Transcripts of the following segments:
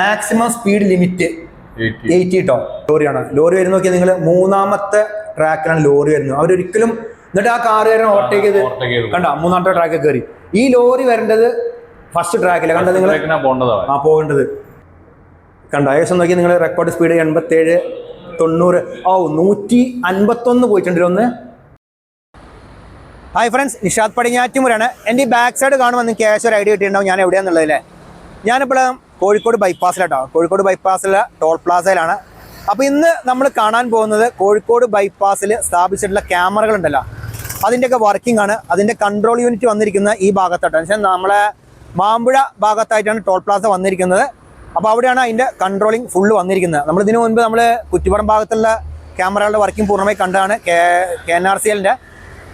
Maximum speed limit eighty കേട്ടോ ലോറിയാണ് lorry വരുന്ന നോക്കിയാൽ നിങ്ങൾ മൂന്നാമത്തെ ട്രാക്കിലാണ് ലോറി വരുന്നത്. അവരൊരിക്കലും എന്നിട്ട് ആ കാറുകാരൻ ഓവർടേക്ക് ചെയ്ത് കണ്ട? മൂന്നാമത്തെ ട്രാക്കിൽ കയറി ഈ ലോറി വരേണ്ടത് ഫസ്റ്റ് ട്രാക്കില്ല കണ്ട നിങ്ങൾ ആ പോകേണ്ടത്. കണ്ട? ഏകദേശം നോക്കി നിങ്ങൾ റെക്കോർഡ് സ്പീഡ് എൺപത്തേഴ് തൊണ്ണൂറ് ഓ നൂറ്റി അൻപത്തൊന്ന് പോയിട്ടുണ്ട്. ഒന്ന്. ഹായ് ഫ്രണ്ട്സ് നിഷാദ് പടിഞ്ഞാറ്റുമുരാണ് എന്റെ ഈ ബാക്ക് സൈഡ് കാണുമ്പോൾ നിങ്ങൾക്ക് ക്യാഷ് ഒരു ഐഡിയ കിട്ടിയിട്ടുണ്ടാവും. ഞാൻ എവിടെയാണെന്നുള്ളതല്ലേ ഞാനിപ്പോൾ കോഴിക്കോട് ബൈപ്പാസിലാട്ടോ കോഴിക്കോട് ബൈപ്പാസിലെ ടോൾ പ്ലാസയിലാണ് അപ്പോൾ ഇന്ന് നമ്മൾ കാണാൻ പോകുന്നത് കോഴിക്കോട് ബൈപ്പാസിൽ സ്ഥാപിച്ചിട്ടുള്ള ക്യാമറകളുണ്ടല്ലോ അതിന്റെയൊക്കെ വർക്കിംഗ് ആണ്. അതിന്റെ കൺട്രോൾ യൂണിറ്റ് വന്നിരിക്കുന്ന ഈ ഭാഗത്തായിട്ടാണ് പക്ഷേ നമ്മളെ മാമ്പുഴ ഭാഗത്തായിട്ടാണ് ടോൾ പ്ലാസ വന്നിരിക്കുന്നത്. അപ്പോൾ അവിടെയാണ് അതിന്റെ കൺട്രോളിങ് ഫുള്ള് വന്നിരിക്കുന്നത്. നമ്മൾ ഇതിനു മുൻപ് നമ്മൾ കുറ്റിപ്പുറം ഭാഗത്തുള്ള ക്യാമറകളുടെ വർക്കിംഗ് പൂർണമായി കണ്ടതാണ് K K N R C എല്ലിന്റെ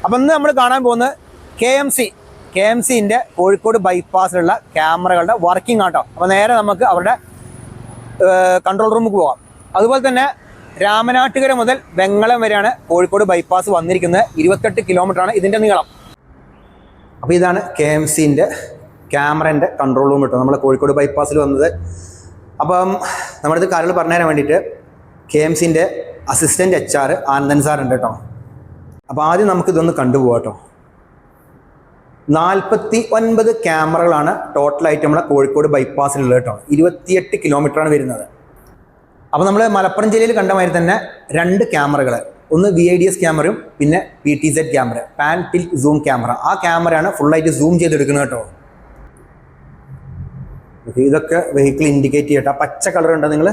അപ്പം ഇന്ന് നമ്മൾ കാണാൻ പോകുന്നത് K M C K M സിന്റെ കോഴിക്കോട് ബൈപ്പാസിലുള്ള ക്യാമറകളുടെ വർക്കിംഗ് ആട്ടോ. അപ്പോൾ നേരെ നമുക്ക് അവരുടെ കൺട്രോൾ റൂമിൽ പോകാം. അതുപോലെ തന്നെ രാമനാട്ടുകര മുതൽ വെങ്ങളം വരെയാണ് കോഴിക്കോട് ബൈപ്പാസ് വന്നിരിക്കുന്നത്. ഇരുപത്തെട്ട് കിലോമീറ്ററാണ് ഇതിന്റെ നീളം. അപ്പോൾ ഇതാണ് കെ എം സിന്റെ ക്യാമറേന്റെ കൺട്രോൾ റൂം കിട്ടും നമ്മൾ കോഴിക്കോട് ബൈപ്പാസിൽ വന്നത്. അപ്പം നമ്മളിത് കാര്യങ്ങൾ പറഞ്ഞു തരാൻ വേണ്ടിയിട്ട് കെ എം സിന്റെ assistant H R Anandan sir ഉണ്ട് കേട്ടോ അപ്പോൾ ആദ്യം നമുക്ക് ഇതൊന്ന് കണ്ടുപോകാം കേട്ടോ നാൽപ്പത്തി ഒൻപത് ക്യാമറകളാണ് ടോട്ടലായിട്ട് നമ്മുടെ കോഴിക്കോട് ബൈപ്പാസിലുള്ളത് കേട്ടോ. ഇരുപത്തിയെട്ട് കിലോമീറ്ററാണ് വരുന്നത്. അപ്പോൾ നമ്മൾ മലപ്പുറം ജില്ലയിൽ കണ്ട മാതിരി തന്നെ രണ്ട് ക്യാമറകൾ ഒന്ന് വി ഐ ഡി എസ് ക്യാമറയും പിന്നെ P T Z camera pan tilt zoom camera. ആ ക്യാമറയാണ് ഫുള്ളായിട്ട് സൂം ചെയ്തെടുക്കുന്നത് കേട്ടോ. ഇതൊക്കെ വെഹിക്കിൾ ഇൻഡിക്കേറ്റ് ചെയ്യട്ടെ. ആ പച്ച കളർ ഉണ്ടോ നിങ്ങൾ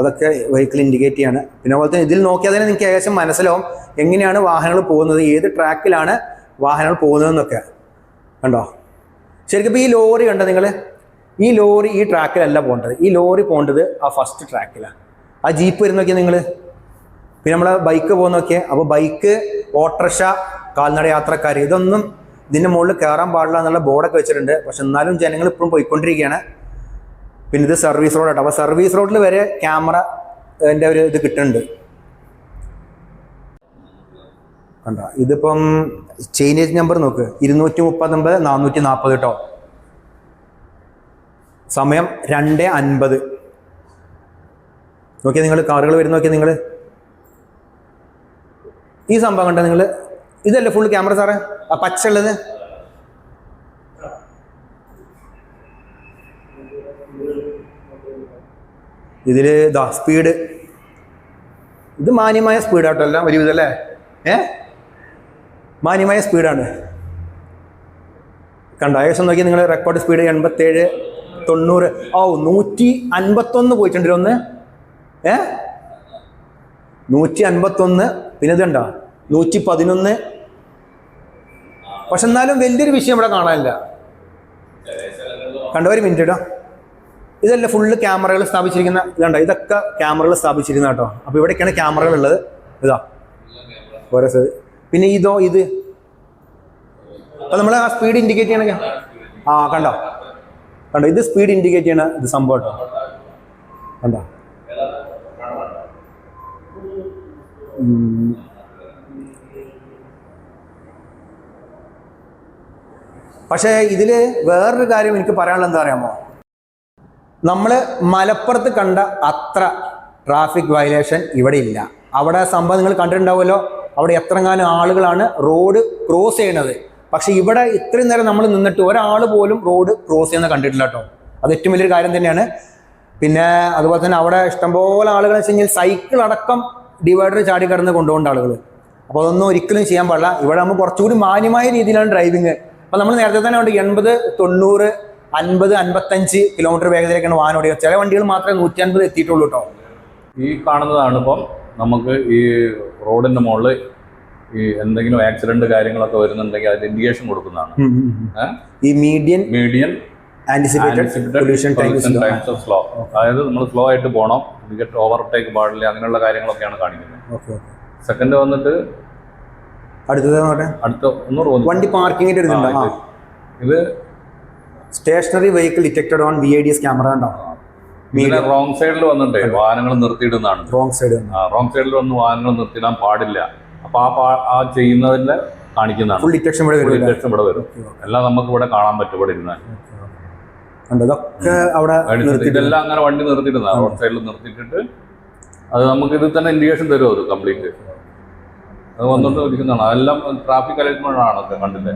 അതൊക്കെ വെഹിക്കിൾ ഇൻഡിക്കേറ്റ് ചെയ്യാണ്. പിന്നെ അതുപോലെ തന്നെ ഇതിൽ നോക്കിയാൽ തന്നെ നിങ്ങൾക്ക് ഏകദേശം മനസ്സിലാവും എങ്ങനെയാണ് വാഹനങ്ങൾ പോകുന്നത് ഏത് ട്രാക്കിലാണ് വാഹനങ്ങൾ പോകുന്നതെന്നൊക്കെ. കണ്ടോ? ശരിക്കും ഇപ്പോൾ ഈ ലോറി കണ്ടോ നിങ്ങൾ ഈ ലോറി ഈ ട്രാക്കിലല്ല പോകേണ്ടത്. ഈ ലോറി പോകേണ്ടത് ആ ഫസ്റ്റ് ട്രാക്കിലാണ് ആ ജീപ്പ് വരുന്ന നോക്കിയാൽ നിങ്ങൾ പിന്നെ നമ്മളെ ബൈക്ക് പോകുന്ന നോക്കിയാൽ അപ്പോൾ ബൈക്ക് ഓട്ടോറിക്ഷ കാൽനട യാത്രക്കാർ ഇതൊന്നും ഇതിന്റെ മുകളിൽ കയറാൻ പാടില്ല എന്നുള്ള ബോർഡൊക്കെ വെച്ചിട്ടുണ്ട്. പക്ഷെ എന്നാലും ജനങ്ങൾ ഇപ്പോഴും പോയിക്കൊണ്ടിരിക്കുകയാണ്. പിന്നെ ഇത് സർവീസ് റോഡാട്ടോ അപ്പോൾ സർവീസ് റോഡിൽ വരെ ക്യാമറ എന്റെ ഒരു ഇത് കിട്ടുന്നുണ്ട്. കണ്ട? ഇതിപ്പം ചേഞ്ചേജ് നമ്പർ നോക്ക്. ഇരുന്നൂറ്റി മുപ്പത്തൊമ്പത് നാനൂറ്റി നാൽപ്പത് കേട്ടോ സമയം രണ്ട് അൻപത്. നോക്കിയാൽ നിങ്ങൾ കാറുകൾ വരുന്ന നോക്കിയാൽ നിങ്ങൾ ഈ സംഭവം കണ്ട നിങ്ങൾ ഇതല്ലേ ഫുൾ ക്യാമറ സാറേ? ആ പച്ച ഉള്ളത് ഇതിൽ ഇതാ സ്പീഡ് ഇത് മാന്യമായ സ്പീഡാട്ടോ എല്ലാം ഒരുവിധം അല്ലേ? ഏ? മാന്യമായ സ്പീഡാണ്. കണ്ടോ? ഏകദേശം നോക്കി നിങ്ങൾ റെക്കോർഡ് സ്പീഡ് എൺപത്തേഴ് തൊണ്ണൂറ് ഓ നൂറ്റി അൻപത്തൊന്ന് പോയിട്ടുണ്ട്. ഒന്ന് ഏ? നൂറ്റി അൻപത്തൊന്ന് പിന്നെ ഇതുണ്ടോ നൂറ്റി പതിനൊന്ന് പക്ഷെ എന്നാലും വലിയൊരു വിഷയം ഇവിടെ കാണാനില്ല. കണ്ടോ? ഒരു മിനിറ്റ് ഇടാം. ഇതല്ല ഫുള്ള് ക്യാമറകൾ സ്ഥാപിച്ചിരിക്കുന്ന ഇതുണ്ടോ ഇതൊക്കെ ക്യാമറകൾ സ്ഥാപിച്ചിരിക്കുന്ന കേട്ടോ. അപ്പോൾ ഇവിടേക്കാണ് ക്യാമറകൾ ഉള്ളത്. ഇതാ. ഓരോ പിന്നെ ഇതോ ഇത്? അപ്പോൾ നമ്മൾ ആ സ്പീഡ് ഇൻഡിക്കേറ്റ് ചെയ്യണ ആ കണ്ടോ? കണ്ടോ? ഇത് സ്പീഡ് ഇൻഡിക്കേറ്റ് ചെയ്യണ ഇത് സംഭവം കണ്ടോ. പക്ഷേ ഇതിൽ വേറൊരു കാര്യം എനിക്ക് പറയാനുള്ള എന്താ പറയാമോ നമ്മൾ മലപ്പുറത്ത് കണ്ട അത്ര ട്രാഫിക് വയലേഷൻ ഇവിടെ ഇല്ല. അവിടെ സംഭവം നിങ്ങൾ കണ്ടിട്ടുണ്ടാവുമല്ലോ? അവിടെ എത്രങ്ങാനും ആളുകളാണ് റോഡ് ക്രോസ് ചെയ്യണത് പക്ഷെ ഇവിടെ ഇത്രയും നേരം നമ്മൾ നിന്നിട്ട് ഒരാൾ പോലും റോഡ് ക്രോസ് ചെയ്യുന്ന കണ്ടിട്ടില്ല കേട്ടോ. അത് ഏറ്റവും വലിയൊരു കാര്യം തന്നെയാണ്. പിന്നെ അതുപോലെ തന്നെ അവിടെ ഇഷ്ടംപോലെ ആളുകൾ വെച്ച് കഴിഞ്ഞാൽ സൈക്കിൾ അടക്കം ഡിവൈഡർ ചാടി കടന്ന് കൊണ്ടുപോകേണ്ട ആളുകൾ. അപ്പോൾ അതൊന്നും ഒരിക്കലും ചെയ്യാൻ പാടില്ല. ഇവിടെ നമ്മൾ കുറച്ചുകൂടി മാന്യമായ രീതിയിലാണ് ഡ്രൈവിങ് അപ്പോൾ നമ്മൾ നേരത്തെ തന്നെ ഉണ്ട് എൺപത് തൊണ്ണൂറ് അൻപത് അൻപത്തഞ്ച് കിലോമീറ്റർ വേഗതയിലേക്കാണ് വാഹനം ഓടിക്കുക ചില വണ്ടികൾ മാത്രമേ നൂറ്റി അൻപത് എത്തിയിട്ടുള്ളൂ കേട്ടോ. ഈ കാണുന്നതാണ് ഇപ്പം നമുക്ക് ഈ റോഡിന്റെ മുകളിൽ ഈ എന്തെങ്കിലും ആക്സിഡന്റ് കാര്യങ്ങളൊക്കെ വരുന്നുണ്ടെങ്കിൽ അതിന് ഇൻഡിക്കേഷൻ കൊടുക്കുന്നതാണ്. ഈ മീഡിയൻ മീഡിയൻ സ്ലോ അതായത് നമ്മൾ സ്ലോ ആയിട്ട് പോകണം ഗെറ്റ് ഓവർടേക്ക് പാടില്ല അങ്ങനെയുള്ള കാര്യങ്ങളൊക്കെയാണ് കാണിക്കുന്നത്. സെക്കൻഡ് വന്നിട്ട് അടുത്തത് അടുത്ത ഒന്ന് വണ്ടി പാർക്കിങ്ങിന്റെ ഇത് stationary vehicle detected on V I D S camera ഉണ്ടോ ഇതിന്റെ റോങ് സൈഡിൽ വന്നിട്ട് വാഹനങ്ങൾ നിർത്തിയിടുന്നതാണ്. റോങ് സൈഡ് റോങ് സൈഡിൽ വന്ന് വാഹനങ്ങൾ നിർത്തിയിടാൻ പാടില്ല. അപ്പൊ ആ ആ ചെയ്യുന്നതിന്റെ കാണിക്കുന്നതാണ്. ഫുൾ ഡിറ്റക്ഷൻ ഇവിടെ വരും detection ഇവിടെ വരും. എല്ലാം നമുക്ക് ഇവിടെ കാണാൻ പറ്റും ഇവിടെ ഇരുന്നാൽ ഇതൊക്കെ അവിടെ ഇതെല്ലാം അങ്ങനെ വണ്ടി നിർത്തിയിട്ടുണ്ട് റോഡ് സൈഡിൽ നിർത്തിയിട്ടിട്ട് അത് നമുക്ക് ഇതിൽ തന്നെ ഇൻഡിക്കേഷൻ തരും അത് കംപ്ലീറ്റ്? അത് വന്നുകൊണ്ട് ഇരിക്കുന്നതാണ്. അതെല്ലാം ട്രാഫിക് അലൈൻമെന്റ് ഒക്കെ കണ്ടില്ലേ?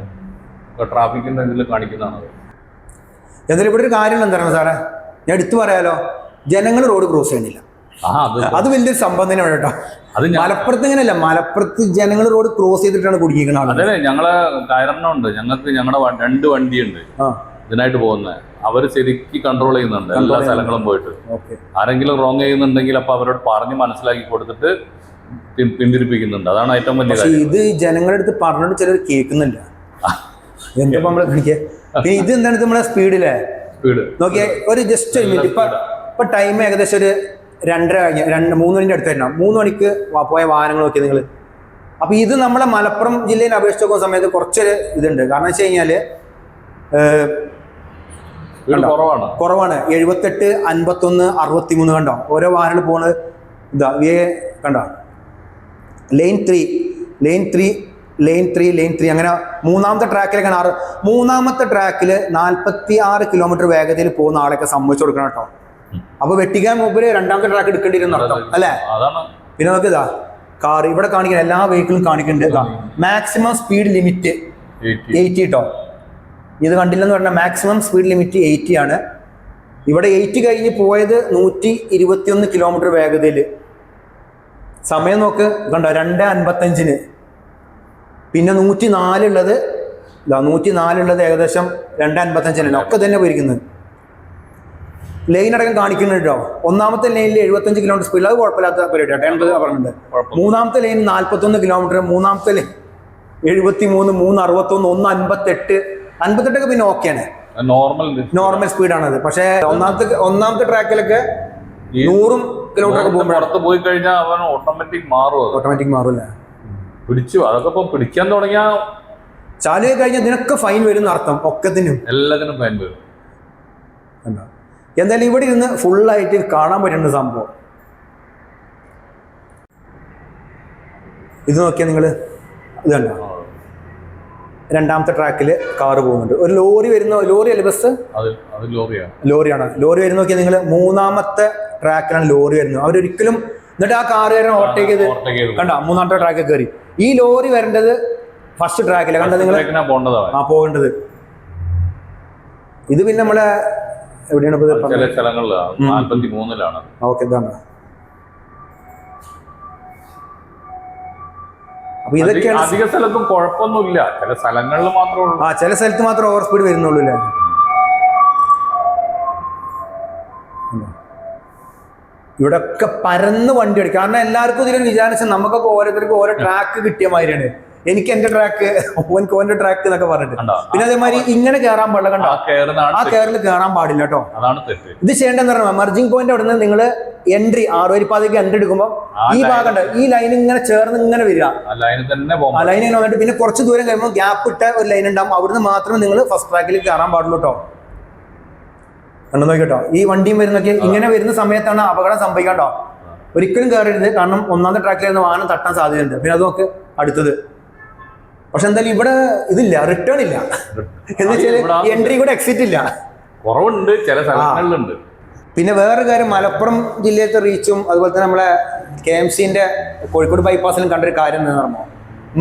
ട്രാഫിക്കിന്റെ ഇതിൽ കാണിക്കുന്നതാണ്. എന്തായാലും ഇവിടെ ഒരു കാര്യം എന്താണ് സാറേ? ഞാൻ എടുത്തു പറയാലോ ജനങ്ങൾ റോഡ് ക്രോസ് ചെയ്യണില്ല അത് വലിയൊരു സംഭവം തന്നെ കേട്ടോ. അത് മലപ്പുറത്ത് ഇങ്ങനെയല്ല മലപ്പുറത്ത് ജനങ്ങൾ റോഡ് ക്രോസ് ചെയ്തിട്ടാണ് ആളുകൾ. അതെ ഞങ്ങളെ കാരണമുണ്ട്. ഞങ്ങൾക്ക് ഞങ്ങളുടെ രണ്ട് വണ്ടിയുണ്ട് ഇതിനായിട്ട് പോകുന്നത് അവർ ശരിക്ക് കൺട്രോൾ ചെയ്യുന്നുണ്ട് എല്ലാ സ്ഥലങ്ങളും പോയിട്ട്. ആരെങ്കിലും റോങ് ചെയ്യുന്നുണ്ടെങ്കിൽ അപ്പൊ അവരോട് പറഞ്ഞ് മനസ്സിലാക്കി കൊടുത്തിട്ട് പിന്തിരിപ്പിക്കുന്നുണ്ട്. അതാണ് ഏറ്റവും വലിയ ഇത് ജനങ്ങളുടെ അടുത്ത് പറഞ്ഞിട്ട് ചിലർ കേൾക്കുന്നില്ല. എന്താ നമ്മളെ പിന്നെ ഇത് എന്താണ് നമ്മളെ സ്പീഡിലെ സ്പീഡ് നോക്കിയേ ഒരു ജസ്റ്റ് ഒരു മിനിറ്റ് ഇപ്പൊ ഇപ്പൊ ടൈം ഏകദേശം ഒരു രണ്ടര കഴിഞ്ഞ രണ്ട് മൂന്ന് മണിന്റെ അടുത്ത് തന്നെ മൂന്ന് മണിക്ക് പോയ വാഹനങ്ങൾ നോക്കി നിങ്ങൾ അപ്പൊ ഇത് നമ്മളെ മലപ്പുറം ജില്ലയിൽ അപേക്ഷിച്ച് നോക്കുന്ന സമയത്ത് കുറച്ചൊരു ഇതുണ്ട്. കാരണം വെച്ച് കഴിഞ്ഞാൽ കുറവാണ്. കുറവാണ്. എഴുപത്തെട്ട് അൻപത്തൊന്ന് അറുപത്തിമൂന്ന് കണ്ടോ? ഓരോ വാഹനങ്ങൾ പോണത് ഇതാ കണ്ടോ? Lane three lane three lane three lane three അങ്ങനെ മൂന്നാമത്തെ ട്രാക്കിലേക്കാണ് ആറ്. മൂന്നാമത്തെ ട്രാക്കിൽ നാൽപ്പത്തി ആറ് കിലോമീറ്റർ വേഗതയിൽ പോകുന്ന ആളെയൊക്കെ സമ്മതിച്ചു കൊടുക്കണം കേട്ടോ. അപ്പൊ വെട്ടിക്കാൻ മുമ്പിൽ രണ്ടാമത്തെ ട്രാക്ക് എടുക്കേണ്ടി വരുന്ന അർത്ഥം അല്ലേ? പിന്നെ നമുക്ക് ഇതാ കാർ ഇവിടെ കാണിക്കുന്ന എല്ലാ വെഹിക്കിളും കാണിക്കുന്നുണ്ട് മാക്സിമം സ്പീഡ് ലിമിറ്റ് എയ്റ്റി. കേട്ടോ ഇത് കണ്ടില്ലെന്ന് പറഞ്ഞാൽ മാക്സിമം സ്പീഡ് ലിമിറ്റ് എയ്റ്റി ആണ്. ഇവിടെ എയ്റ്റി കഴിഞ്ഞ് പോയത് നൂറ്റി ഇരുപത്തിയൊന്ന് കിലോമീറ്റർ വേഗതയിൽ സമയം നോക്ക് കണ്ടോ രണ്ട് അൻപത്തഞ്ചിന്. പിന്നെ നൂറ്റി നാലുള്ളത് നൂറ്റി നാലുള്ളത് ഏകദേശം രണ്ട് അൻപത്തഞ്ചിനാണ് ഒക്കെ തന്നെ പോയിരിക്കുന്നത്. ലൈൻ അടക്കം കാണിക്കുന്നുണ്ട് കേട്ടോ ഒന്നാമത്തെ ലൈനിൽ എഴുപത്തഞ്ച് കിലോമീറ്റർ സ്പീഡിൽ അത് കുഴപ്പമില്ലാത്ത പരിപാടി കേട്ടോ എൺപത് പറഞ്ഞിട്ടുണ്ട്. മൂന്നാമത്തെ ലൈൻ നാൽപ്പത്തൊന്ന് കിലോമീറ്റർ മൂന്നാമത്തെ ലൈൻ എഴുപത്തി മൂന്ന് മൂന്ന് അറുപത്തൊന്ന് ഒന്ന് അൻപത്തെട്ട് അൻപത്തെട്ടൊക്കെ പിന്നെ ഓക്കെയാണ് നോർമൽ നോർമൽ സ്പീഡാണത് പക്ഷേ ഒന്നാമത്തെ ഒന്നാമത്തെ ട്രാക്കിലൊക്കെ നൂറും കിലോമീറ്റർ ഒക്കെ പുറത്ത് പോയി കഴിഞ്ഞാൽ അവൻ ഓട്ടോമാറ്റിക് മാറും ഓട്ടോമാറ്റിക് മാറും മാറില്ല? പിടിച്ചു. അതൊക്കെ ഇപ്പൊ പിടിക്കാൻ തുടങ്ങിയ ചാലു കഴിഞ്ഞ ഇതിനൊക്കെ ഫൈൻ വരും അർത്ഥം. ഒക്കത്തിനും. എല്ലാത്തിനും ഫൈൻ വരും? എന്തായാലും ഇവിടെ ഇരുന്ന് ഫുള്ളായിട്ട് കാണാൻ പറ്റുന്ന സംഭവം. ഇത് നോക്കിയാൽ നിങ്ങൾ ഇത് കണ്ടോ? രണ്ടാമത്തെ ട്രാക്കിൽ കാറ് പോകുന്നുണ്ട്. ഒരു ലോറി വരുന്ന ലോറി അല്ലേ ബസ്? ലോറിയാണ്. ലോറി വരുന്ന നോക്കിയാൽ നിങ്ങൾ മൂന്നാമത്തെ ട്രാക്കിലാണ് ലോറി വരുന്നത്. അവരൊരിക്കലും എന്നിട്ട് ആ കാറുകാരൻ ഓവർടേക്ക് ചെയ്ത് ഓവർടേക്ക് ചെയ്ത് കണ്ട? മൂന്നാമത്തെ ട്രാക്കിൽ കയറി ഈ ലോറി വരേണ്ടത് ഫസ്റ്റ് ട്രാക്കിലാണ് കണ്ടത് നിങ്ങൾ ആ പോകേണ്ടത്. ഇത് പിന്നെ നമ്മളെ എവിടെയാണ് ചില? സ്ഥലങ്ങളിൽ നാൽപ്പത്തി മൂന്നിലാണ് ഓക്കെ ഇതാണ്. അപ്പൊ ഇതൊക്കെയാണ് അധിക സ്ഥലത്തും കുഴപ്പമൊന്നുമില്ല. ചില സ്ഥലങ്ങളിൽ മാത്രമേ ഉള്ളൂ. ആ ചില സ്ഥലത്ത് മാത്രം ഓവർ സ്പീഡ് വരുന്നുള്ളൂ അല്ലേ? ഇവിടെ ഒക്കെ പരന്ന് വണ്ടി ഓടിക്കും. കാരണം എല്ലാവർക്കും ഇതിലും വിചാരിച്ച നമുക്കൊക്കെ ഓരോരുത്തർക്കും ഓരോ ട്രാക്ക് കിട്ടിയ മാതിരിയാണ്. എനിക്ക് എന്റെ ട്രാക്ക് ഓൻക്ക് ഓന്റെ ട്രാക്ക് എന്നൊക്കെ പറഞ്ഞിട്ട്. പിന്നെ അതേമാതിരി ഇങ്ങനെ കയറാൻ പാടില്ല കണ്ടോ? ആ. കയറിൽ കയറാൻ പാടില്ല കേട്ടോ. ഇത് ചെയ്യേണ്ടതെന്ന് പറഞ്ഞാൽ മർജിംഗ് പോയിന്റ് അവിടെ നിന്ന് നിങ്ങൾ എൻട്രി ആറുവരിപ്പാതയ്ക്ക് എൻട്രി എടുക്കുമ്പോൾ ഈ ഭാഗം ഈ ലൈൻ ഇങ്ങനെ ചേർന്ന് ഇങ്ങനെ വരിക. ആ ലൈനിൽ തന്നെ ആ ലൈൻ ഇങ്ങനെ വന്നിട്ട് പിന്നെ കുറച്ച് ദൂരം കഴിയുമ്പോൾ ഗ്യാപ്പ് ഇട്ട ഒരു ലൈൻ ഉണ്ടാവും. അവിടുന്ന് മാത്രമേ നിങ്ങൾ ഫസ്റ്റ് ട്രാക്കിൽ കയറാൻ പാടുള്ളൂ കേട്ടോ. കണ്ടു നോക്കിട്ടോ. ഈ വണ്ടിയും വരുന്നൊക്കെ ഇങ്ങനെ വരുന്ന സമയത്താണ് അപകടം സംഭവിക്കണ്ടോ ഒരിക്കലും കയറരുത് കാരണം ഒന്നാമത്തെ ട്രാക്കിൽ വരുന്ന വാഹനം തട്ടാൻ സാധ്യതയുണ്ട്. പിന്നെ അത് നോക്ക് അടുത്തത്. പക്ഷെ എന്തായാലും ഇവിടെ ഇതില്ല റിട്ടേൺ ഇല്ല. എന്ന് വെച്ചാൽ എൻട്രി കൂടെ എക്സിറ്റ് ഇല്ല. കുറവുണ്ട് ചില സ്ഥലങ്ങളിലുണ്ട്. പിന്നെ വേറൊരു കാര്യം മലപ്പുറം ജില്ലയിലത്തെ റീച്ചും അതുപോലെ തന്നെ നമ്മളെ കെ എം സിന്റെ കോഴിക്കോട് ബൈപ്പാസിലും കണ്ടൊരു കാര്യം എന്ന് പറഞ്ഞോ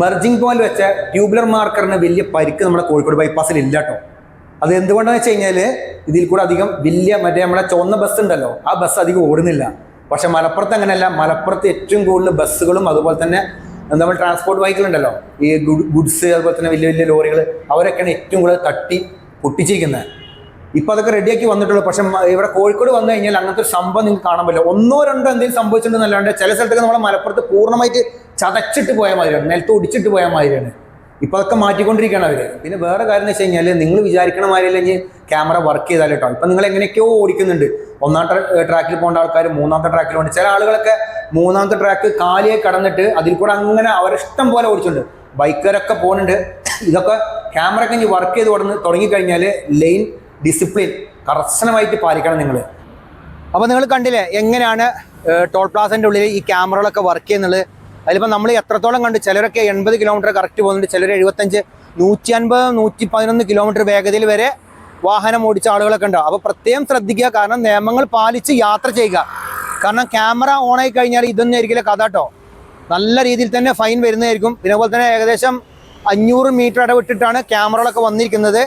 മെർജിംഗ് പോയിന്റ് വെച്ച ട്യൂബുലർ മാർക്കറിന് വലിയ പരിക്ക് നമ്മുടെ കോഴിക്കോട് ബൈപ്പാസിൽ ഇല്ല കേട്ടോ അത് എന്തുകൊണ്ടാണെന്ന് വെച്ച് കഴിഞ്ഞാൽ ഇതിൽ കൂടെ അധികം വലിയ മറ്റേ നമ്മളെ ചുവന്ന ബസ് ഉണ്ടല്ലോ ആ ബസ് അധികം ഓടുന്നില്ല. പക്ഷെ മലപ്പുറത്ത് അങ്ങനെയല്ല മലപ്പുറത്ത് ഏറ്റവും കൂടുതൽ ബസ്സുകളും അതുപോലെ തന്നെ നമ്മൾ ട്രാൻസ്പോർട്ട് വെഹിക്കിൾ ഉണ്ടല്ലോ ഈ ഗുഡ്സ് അതുപോലെ തന്നെ വലിയ വലിയ ലോറികൾ അവരൊക്കെയാണ് ഏറ്റവും കൂടുതൽ തട്ടി പൊട്ടിച്ചിരിക്കുന്നത്. ഇപ്പൊ അതൊക്കെ റെഡിയാക്കി വന്നിട്ടുള്ളൂ. പക്ഷെ ഇവിടെ കോഴിക്കോട് വന്നു കഴിഞ്ഞാൽ അങ്ങനത്തെ ഒരു സംഭവം നിങ്ങൾക്ക് കാണാൻ പറ്റില്ല. ഒന്നോ രണ്ടോ എന്തെങ്കിലും സംഭവിച്ചിട്ടുണ്ടെന്നല്ലാണ്ട് ചില സ്ഥലത്തൊക്കെ നമ്മളെ മലപ്പുറത്ത് പൂർണമായിട്ട് ചതച്ചിട്ട് പോയ മാതിരിയാണ് നിലത്ത് ഒടിച്ചിട്ട് പോയ മാതിരിയാണ്. ഇപ്പൊ അതൊക്കെ മാറ്റിക്കൊണ്ടിരിക്കുകയാണ് അവർ. പിന്നെ വേറെ കാര്യം എന്ന് വെച്ച് കഴിഞ്ഞാൽ നിങ്ങൾ വിചാരിക്കണ മാതിരില്ലെങ്കിൽ ക്യാമറ വർക്ക് ചെയ്താൽ കേട്ടോ ഇപ്പൊ നിങ്ങൾ എങ്ങനെയൊക്കെയോ ഓടിക്കുന്നുണ്ട്. ഒന്നാം ട്രാക്കിൽ പോകേണ്ട ആൾക്കാർ മൂന്നാമത്തെ ട്രാക്കിൽ പോകേണ്ട. ചില ആളുകളൊക്കെ മൂന്നാമത്തെ ട്രാക്ക് കാലിയെ കടന്നിട്ട് അതിൽ കൂടെ അങ്ങനെ അവരിഷ്ടം പോലെ ഓടിച്ചിട്ടുണ്ട്. ബൈക്കറൊക്കെ പോകുന്നുണ്ട് ഇതൊക്കെ ക്യാമറ ഒക്കെ ഇനി വർക്ക് ചെയ്ത് തുടങ്ങി തുടങ്ങിക്കഴിഞ്ഞാൽ ലൈൻ ഡിസിപ്ലിൻ കർശനമായിട്ട് പാലിക്കണം നിങ്ങൾ അപ്പോൾ നിങ്ങൾ കണ്ടില്ലേ എങ്ങനെയാണ് ടോൾ പ്ലാസന്റെ ഉള്ളിൽ ഈ ക്യാമറകളൊക്കെ വർക്ക് ചെയ്യുന്നത്? അതിലിപ്പോൾ നമ്മൾ എത്രത്തോളം കണ്ട് ചിലരൊക്കെ എൺപത് കിലോമീറ്റർ കറക്റ്റ് പോകുന്നുണ്ട്. ചിലർ എഴുപത്തഞ്ച് നൂറ്റി അൻപത് നൂറ്റി പതിനൊന്ന് കിലോമീറ്റർ വേഗതയിൽ വരെ വാഹനം ഓടിച്ച ആളുകളൊക്കെ ഉണ്ടാവും അപ്പോൾ പ്രത്യേകം ശ്രദ്ധിക്കുക. കാരണം നിയമങ്ങൾ പാലിച്ച് യാത്ര ചെയ്യുക. കാരണം ക്യാമറ ഓണായി കഴിഞ്ഞാൽ ഇതൊന്നും ആയിരിക്കില്ല കഥ കേട്ടോ നല്ല രീതിയിൽ തന്നെ ഫൈൻ വരുന്നതായിരിക്കും. പിന്നെ തന്നെ ഏകദേശം അഞ്ഞൂറ് മീറ്റർ ഇടവിട്ടിട്ടാണ് ക്യാമറകളൊക്കെ വന്നിരിക്കുന്നത്.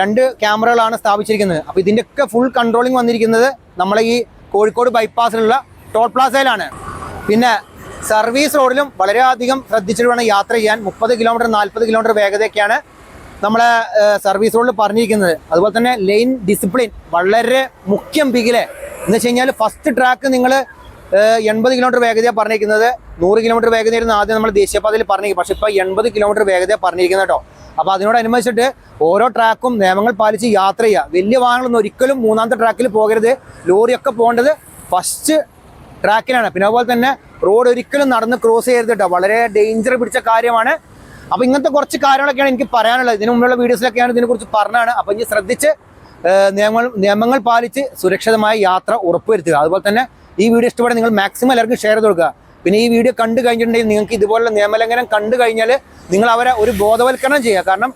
രണ്ട് ക്യാമറകളാണ് സ്ഥാപിച്ചിരിക്കുന്നത്. അപ്പോൾ ഇതിന്റെയൊക്കെ ഫുൾ കൺട്രോളിങ് വന്നിരിക്കുന്നത് നമ്മളെ ഈ കോഴിക്കോട് ബൈപ്പാസിലുള്ള ടോൾ പ്ലാസയിലാണ്. പിന്നെ സർവീസ് റോഡിലും വളരെയധികം ശ്രദ്ധിച്ചിട്ട് വേണം യാത്ര ചെയ്യാൻ. മുപ്പത് കിലോമീറ്റർ നാൽപ്പത് കിലോമീറ്റർ വേഗതയൊക്കെയാണ് നമ്മളെ സർവീസ് റോഡിൽ പറഞ്ഞിരിക്കുന്നത്. അതുപോലെ തന്നെ ലൈൻ ഡിസിപ്ലിൻ വളരെ മുഖ്യം പികിലെ എന്ന് വെച്ച് കഴിഞ്ഞാൽ ഫസ്റ്റ് ട്രാക്ക് നിങ്ങൾ എൺപത് കിലോമീറ്റർ വേഗതയാണ് പറഞ്ഞിരിക്കുന്നത്. നൂറ് കിലോമീറ്റർ വേഗതയായിരുന്നു ആദ്യം നമ്മൾ ദേശീയപാതയിൽ പറഞ്ഞിരിക്കും പക്ഷേ ഇപ്പോൾ എൺപത് കിലോമീറ്റർ വേഗതയാണ് പറഞ്ഞിരിക്കുന്നത് കേട്ടോ. അപ്പോൾ അതിനോടനുബന്ധിച്ചിട്ട് ഓരോ ട്രാക്കും നിയമങ്ങൾ പാലിച്ച് യാത്ര ചെയ്യുക. വലിയ വാഹനങ്ങളൊന്നും ഒരിക്കലും മൂന്നാമത്തെ ട്രാക്കിൽ പോകരുത്. ലോറിയൊക്കെ പോകേണ്ടത് ഫസ്റ്റ് ട്രാക്കിലാണ് പിന്നെ അതുപോലെ തന്നെ റോഡ് ഒരിക്കലും നടന്ന് ക്രോസ് ചെയ്യരുത് കേട്ടോ വളരെ ഡേഞ്ചർ പിടിച്ച കാര്യമാണ്. അപ്പോൾ ഇങ്ങനത്തെ കുറച്ച് കാര്യങ്ങളൊക്കെയാണ് എനിക്ക് പറയാനുള്ളത്. ഇതിനു മുമ്പുള്ള വീഡിയോസിലൊക്കെയാണ് ഇതിനെക്കുറിച്ച് പറഞ്ഞാണ് അപ്പോൾ ഇനി ശ്രദ്ധിച്ച് നിയമങ്ങൾ നിയമങ്ങൾ പാലിച്ച് സുരക്ഷിതമായ യാത്ര ഉറപ്പുവരുത്തുക. അതുപോലെ തന്നെ ഈ വീഡിയോ ഇഷ്ടപ്പെടാൻ നിങ്ങൾ മാക്സിമം എല്ലാവർക്കും ഷെയർ ചെയ്ത് കൊടുക്കുക. പിന്നെ ഈ വീഡിയോ കണ്ടു കഴിഞ്ഞിട്ടുണ്ടെങ്കിൽ നിങ്ങൾക്ക് ഇതുപോലുള്ള നിയമലംഘനം കണ്ടു കഴിഞ്ഞാൽ നിങ്ങൾ അവരെ ഒരു ബോധവൽക്കരണം ചെയ്യുക. കാരണം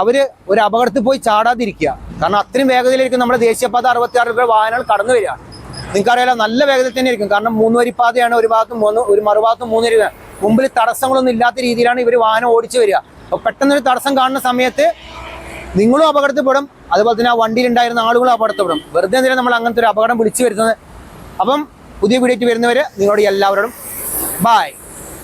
അവർ ഒരു അപകടത്തിൽ പോയി ചാടാതിരിക്കുക. കാരണം അത്രയും വേഗതയിലായിരിക്കും നമ്മുടെ ദേശീയപാത അറുപത്തി ആറ് വാഹനങ്ങൾ കടന്നു വരിക. നിങ്ങൾക്കറിയാലോ നല്ല വേഗത്തിൽ തന്നെ ഇരിക്കും. കാരണം മൂന്ന് വരിപ്പാതയാണ് ഒരു ഭാഗത്തും മൂന്ന് ഒരു മറുഭാഗത്തും മൂന്ന് വരിക മുമ്പിൽ തടസ്സങ്ങളൊന്നും ഇല്ലാത്ത രീതിയിലാണ് ഇവർ വാഹനം ഓടിച്ചു വരിക. അപ്പോൾ പെട്ടെന്നൊരു തടസ്സം കാണുന്ന സമയത്ത് നിങ്ങളും അപകടത്തിൽപ്പെടും. അതുപോലെ തന്നെ ആ വണ്ടിയിലുണ്ടായിരുന്ന ആളുകളും അപകടത്തിൽപ്പെടും. വെറുതെ എന്തിനാണ് നമ്മൾ അങ്ങനത്തെ ഒരു അപകടം വിളിച്ചു വരുന്നത് അപ്പം പുതിയ വീഡിയോ വരുന്നവർ നിങ്ങളോട് എല്ലാവരോടും ബായ്